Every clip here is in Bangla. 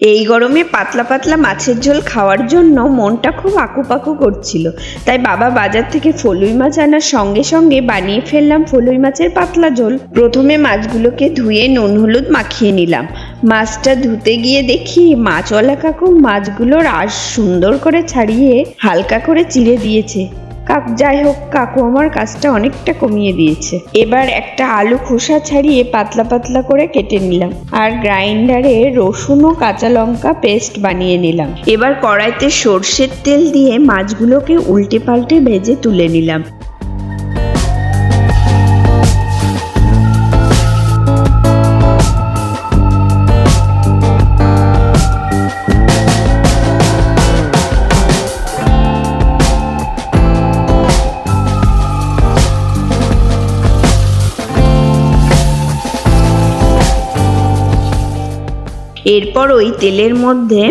এই গরমে পাতলা পাতলা মাছের ঝোল খাওয়ার জন্য মনটা খুব আকুপাকু করছিল। তাই বাবা বাজার থেকে ফলুই মাছ আনার সঙ্গে সঙ্গে বানিয়ে ফেললাম ফলুই মাছের পাতলা ঝোল। প্রথমে মাছগুলোকে ধুয়ে নুন হলুদ মাখিয়ে নিলাম। মাছটা ধুতে গিয়ে দেখি মাছওয়ালা কাকু মাছগুলোর আশ সুন্দর করে ছাড়িয়ে হালকা করে চিড়ে দিয়েছে। কাক যাই হোক, কাকু আমার কাজটা অনেকটা কমিয়ে দিয়েছে। এবার একটা আলু খোসা ছাড়িয়ে পাতলা পাতলা করে কেটে নিলাম আর গ্রাইন্ডারে রসুন ও কাঁচা লঙ্কা পেস্ট বানিয়ে নিলাম। এবার কড়াইতে সর্ষের তেল দিয়ে মাছগুলোকে উল্টে পাল্টে ভেজে তুলে নিলাম। এরপর ওই তেলের মধ্যে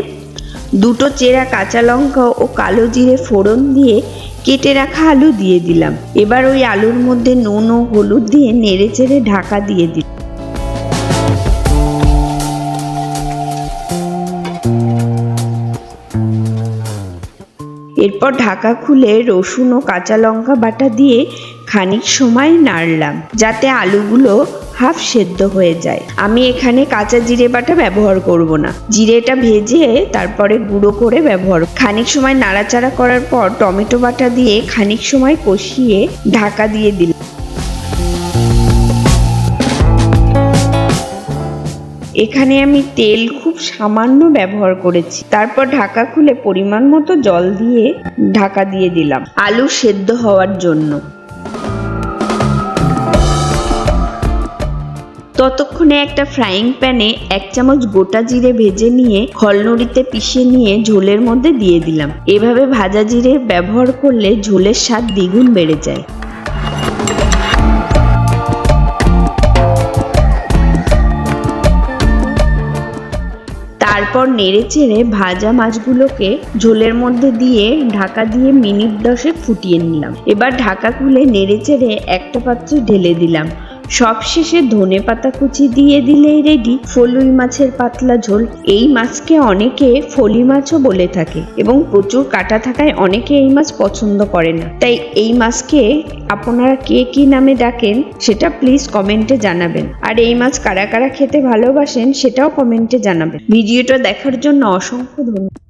দুটো চেরা কাঁচা লঙ্কা ও কালো জিরে ফোড়ন দিয়ে কেটে রাখা আলু দিয়ে দিলাম। এবার ওই আলুর মধ্যে নুন ও হলুদ দিয়ে নেড়ে চেড়ে ঢাকা দিয়ে দিলাম। এরপর ঢাকা খুলে রসুন ও কাঁচা লঙ্কা বাটা দিয়ে খানিক সময় নাড়লাম, যাতে আলুগুলো হাফ সেদ্ধ হয়ে যায়। আমি এখানে কাঁচা জিরে বাটা ব্যবহার করব না। জিরেটা ভেজে তারপরে গুঁড়ো করে ব্যবহার খানিক সময় নাড়াচাড়া করার পর টমেটো বাটা দিয়ে খানিক সময় কষিয়ে ঢাকা দিয়ে দিলাম। এখানে আমি তেল খুব সামান্য ব্যবহার করেছি। তারপর ঢাকা খুলে পরিমাণ মতো জল দিয়ে ঢাকা দিয়ে দিলাম। আলু সেদ্ধ হওয়ার জন্য। ততক্ষণে একটা ফ্রাইং প্যানে এক চামচ গোটা জিরে ভেজে নিয়ে খলনুড়িতে পিষে নিয়ে ঝোলের মধ্যে দিয়ে দিলাম। এভাবে ভাজা জিরে ব্যবহার করলে ঝোলের স্বাদ দ্বিগুণ বেড়ে যায়। তারপর নেড়ে চেড়ে ভাজা মাছগুলোকে ঝোলের মধ্যে দিয়ে ঢাকা দিয়ে মিনিট দশেক ফুটিয়ে নিলাম। এবার ঢাকা খুলে নেড়ে চেড়ে একটা পাত্রে ঢেলে দিলাম। সবশেষে ধনে পাতা কুচি দিয়ে দিলেই রেডি। ফলুই মাছের পাতলা ঝোল। এই মাছকে অনেকে ফলি মাছও বলে থাকে এবং প্রচুর কাটা থাকায় অনেকে এই মাছ পছন্দ করে না। তাই এই মাছকে আপনারা কে কি নামে ডাকেন, সেটা প্লিজ কমেন্টে জানাবেন। আর এই মাছ কারা কারা খেতে ভালোবাসেন, সেটাও কমেন্টে জানাবেন। ভিডিওটা দেখার জন্য অসংখ্য ধন্যবাদ।